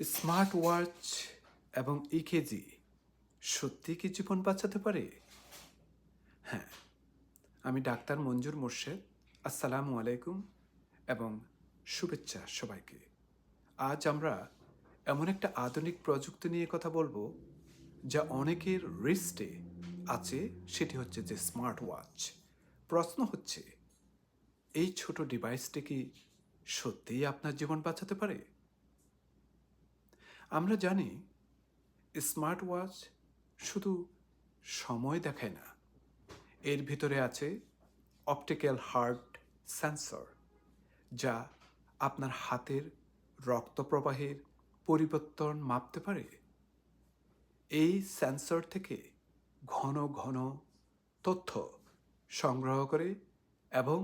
Smart watch এবং EKG সত্যি কি জীবন বাঁচাতে পারে? হ্যাঁ আমি ডাক্তার মঞ্জুর মোর্শেদ। আসসালামু আলাইকুম এবং শুভেচ্ছা সবাইকে। আজ আমরা এমন একটা আধুনিক প্রযুক্তি নিয়ে কথা বলব, যা অনেকের রিস্টে আছে, সেটি হচ্ছে যে স্মার্ট ওয়াচ প্রশ্ন হচ্ছে, এই ছোট ডিভাইসটি কি সত্যিই আপনার জীবন বাঁচাতে পারে? আমরা জানি স্মার্ট ওয়াচ শুধু সময় দেখায় না, এর ভিতরে আছে অপটিক্যাল হার্ট সেন্সর, যা আপনার হাতের রক্ত প্রবাহের পরিবর্তন মাপতে পারে। এই সেন্সর থেকে ঘন ঘন তথ্য সংগ্রহ করে এবং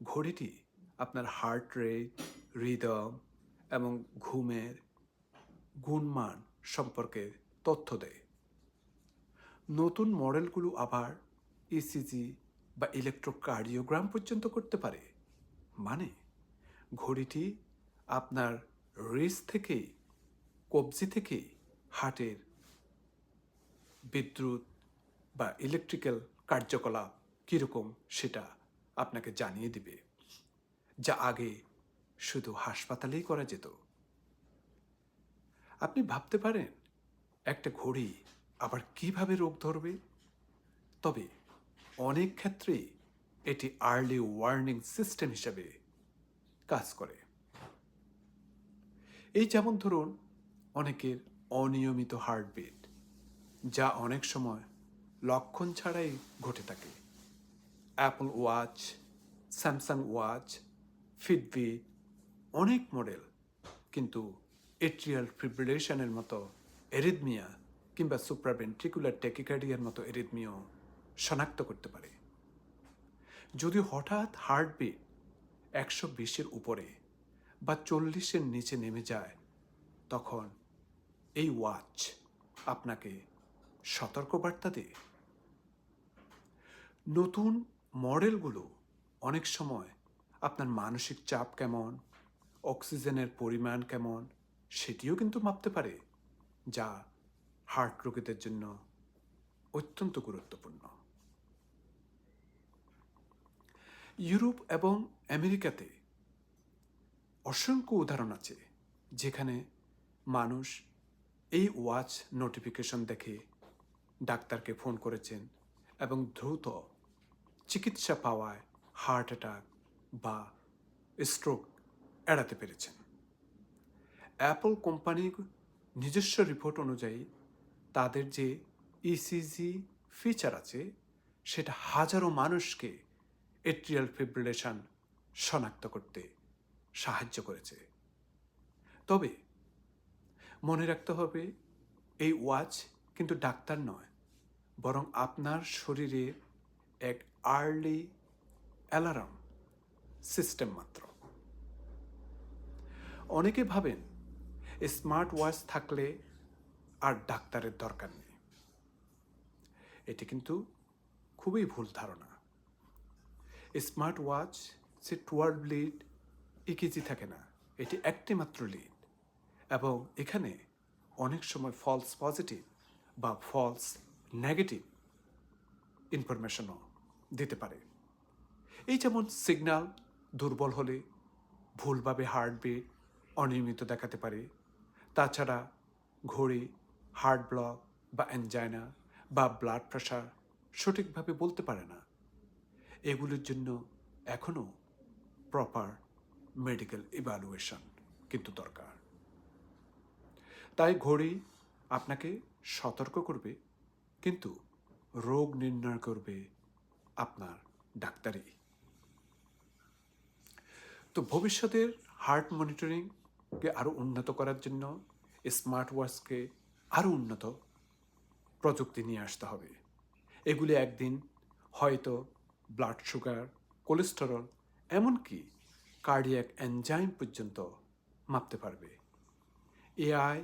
ঘড়িটি আপনার হার্ট রেট হৃদম এবং ঘুমের গুণমান সম্পর্কে তথ্য দেয়। নতুন মডেলগুলো আবার ইসিজি বা ইলেকট্রোকার্ডিওগ্রাম পর্যন্ত করতে পারে। মানে ঘড়িটি আপনার রেস থেকে কবজি থেকে হার্টের বিদ্যুৎ বা ইলেকট্রিক্যাল কার্যকলাপ কীরকম সেটা আপনাকে জানিয়ে দিবে, যা আগে শুধু হাসপাতালেই করা যেত। আপনি ভাবতে পারেন, একটা ঘড়ি আবার কীভাবে রোগ ধরবে? তবে অনেক ক্ষেত্রেই এটি আর্লি ওয়ার্নিং সিস্টেম হিসাবে কাজ করে। এই যেমন ধরুন, অনেকের অনিয়মিত হার্টবিট যা অনেক সময় লক্ষণ ছাড়াই ঘটে থাকে। Apple watch Samsung watch Fitbit অনেক মডেল কিন্তু এট্রিয়াল ফিব্রিলেশনের মতো এরিদমিয়া কিংবা সুপ্রাভেন্ট্রিকুলার টেকিকার্ডিয়ার মতো এরিদমিয়াও শনাক্ত করতে পারে। যদি হঠাৎ হার্টবিট একশো বিশের উপরে বা চল্লিশের নিচে নেমে যায়, তখন এই ওয়াচ আপনাকে সতর্কবার্তা দেয়। নতুন মডেলগুলো অনেক সময় আপনার মানসিক চাপ কেমন অক্সিজেনের পরিমাণ কেমন সেটিও কিন্তু মাপতে পারে, যা হার্ট রোগীদের জন্য অত্যন্ত গুরুত্বপূর্ণ। ইউরোপ এবং আমেরিকাতে অসংখ্য উদাহরণ আছে, যেখানে মানুষ এই ওয়াচ নোটিফিকেশন দেখে ডাক্তারকে ফোন করেছেন এবং দ্রুত চিকিৎসা পাওয়ায় হার্ট অ্যাটাক বা স্ট্রোক এড়াতে পেরেছেন। অ্যাপল কোম্পানির নিজস্ব রিপোর্ট অনুযায়ী তাদের যে ইসিজি ফিচার আছে, সেটা হাজারো মানুষকে এট্রিয়াল ফিব্রিলেশন শনাক্ত করতে সাহায্য করেছে। তবে মনে রাখতে হবে, এই ওয়াচ কিন্তু ডাক্তার নয়, বরং আপনার শরীরে এক আর্লি অ্যালার্ম সিস্টেম মাত্র। অনেকে ভাবেন স্মার্ট ওয়াচ থাকলে আর ডাক্তারের দরকার নেই। এটি কিন্তু খুবই ভুল ধারণা। স্মার্ট ওয়াচ সে টুয়ার্ড লিড ইকেজি থাকে না, এটি একটি মাত্র লিড এবং এখানে অনেক সময় ফলস পজিটিভ বা ফলস নেগেটিভ ইনফরমেশনও দিতে পারে। এই যেমন সিগন্যাল দুর্বল হলে, ভুলভাবে হার্টবিট অনিয়মিত দেখাতে পারে তাছাড়া ঘড়ি হার্ট ব্লক বা অ্যানজাইনা বা ব্লাড প্রেশার সঠিকভাবে বলতে পারে না। এগুলোর জন্য এখনও প্রপার মেডিকেল ইভ্যালুয়েশন কিন্তু দরকার। তাই ঘড়ি আপনাকে সতর্ক করবে, কিন্তু রোগ নির্ণয় করবে আপনার ডাক্তারই। তো ভবিষ্যতের হার্ট মনিটরিংকে আরও উন্নত করার জন্য স্মার্ট ওয়াচকে আরও উন্নত প্রযুক্তি নিয়ে আসতে হবে। এগুলি একদিন হয়তো ব্লাড সুগার কোলেস্টেরল এমনকি কার্ডিয়াক এনজাইম পর্যন্ত মাপতে পারবে। এআই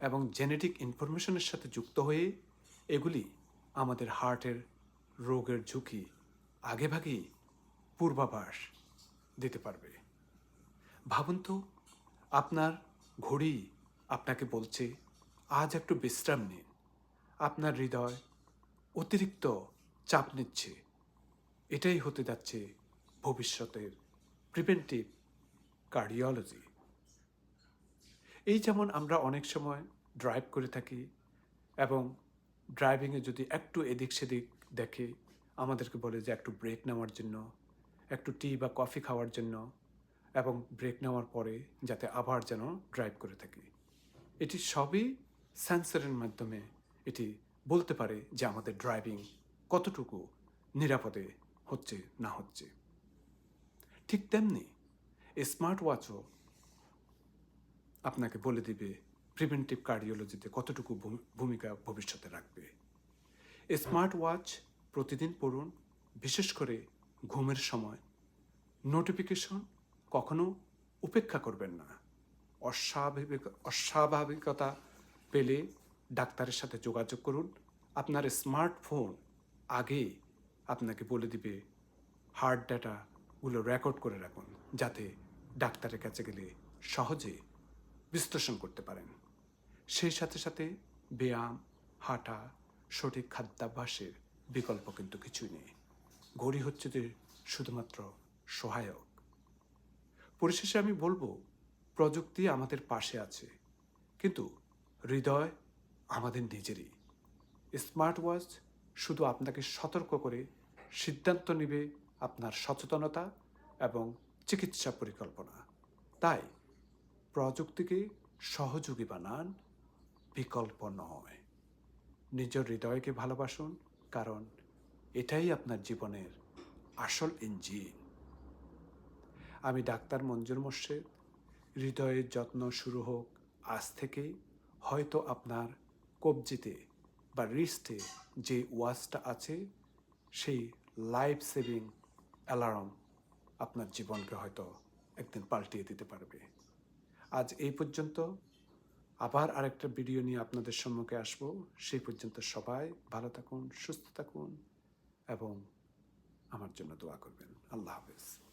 এবং জেনেটিক ইনফরমেশনের সাথে যুক্ত হয়ে এগুলি আমাদের হার্টের রোগের ঝুঁকি আগেভাগেই পূর্বাভাস দিতে পারবে। ভাবুন তো আপনার ঘড়ি আপনাকে বলছে, আজ একটু বিশ্রাম নিন। আপনার হৃদয় অতিরিক্ত চাপ নিচ্ছে। এটাই হতে যাচ্ছে ভবিষ্যতের প্রিভেন্টিভ কার্ডিওলজি এই যেমন আমরা অনেক সময় ড্রাইভ করে থাকি এবং ড্রাইভিংয়ে যদি একটু এদিক সেদিক দেখে, আমাদেরকে বলে যে একটু ব্রেক নেওয়ার জন্য, একটু টি বা কফি খাওয়ার জন্য এবং ব্রেক নেওয়ার পরে যাতে আবার যেন ড্রাইভ করে থাকি। এটি সবই সেন্সরের মাধ্যমে এটি বলতে পারে যে আমাদের ড্রাইভিং কতটুকু নিরাপদে হচ্ছে না হচ্ছে। ঠিক তেমনি স্মার্ট ওয়াচও আপনাকে বলে দিবে প্রিভেন্টিভ কার্ডিওলজিতে কতটুকু ভূমিকা ভবিষ্যতে রাখবে। স্মার্ট ওয়াচ প্রতিদিন পড়ুন, বিশেষ করে ঘুমের সময়। নোটিফিকেশন কখনো উপেক্ষা করবেন না। অস্বাভাবিক, অস্বাভাবিকতা পেলে ডাক্তারের সাথে যোগাযোগ করুন। আপনার স্মার্টফোন আগে আপনাকে বলে দিবে হার্ট ডাটাগুলো রেকর্ড করে রাখুন, যাতে ডাক্তারের কাছে গেলে সহজে বিশ্লেষণ করতে পারেন। সেই সাথে সাথে ব্যায়াম, হাঁটা, সঠিক খাদ্যাভ্যাসের বিকল্প কিন্তু কিছুই নেই। ঘড়ি হচ্ছে যে শুধুমাত্র সহায়ক। পরিশেষে আমি বলব, প্রযুক্তি আমাদের পাশে আছে, কিন্তু হৃদয় আমাদের নিজেরই। স্মার্ট ওয়াচ শুধু আপনাকে সতর্ক করে সিদ্ধান্ত নেবে আপনার সচেতনতা এবং চিকিৎসা পরিকল্পনা। তাই প্রযুক্তিকে সহযোগী বানান, বিকল্প নয়। নিজের হৃদয়কে ভালোবাসুন, কারণ এটাই আপনার জীবনের আসল ইঞ্জিন। আমি ডাক্তার মঞ্জুর মোর্শেদ। হৃদয়ের যত্ন শুরু হোক আজ থেকেই। হয়তো আপনার কবজিতে বা রিস্টে যে ওয়াচটা আছে, সেই লাইফ সেভিং অ্যালার্ম আপনার জীবনকে হয়তো একদিন পাল্টিয়ে দিতে পারবে। আজ এই পর্যন্ত। আবার আরেকটা ভিডিও নিয়ে আপনাদের সম্মুখে আসব। সেই পর্যন্ত সবাই ভালো থাকুন, সুস্থ থাকুন এবং আমার জন্য দোয়া করবেন। আল্লাহ হাফেজ।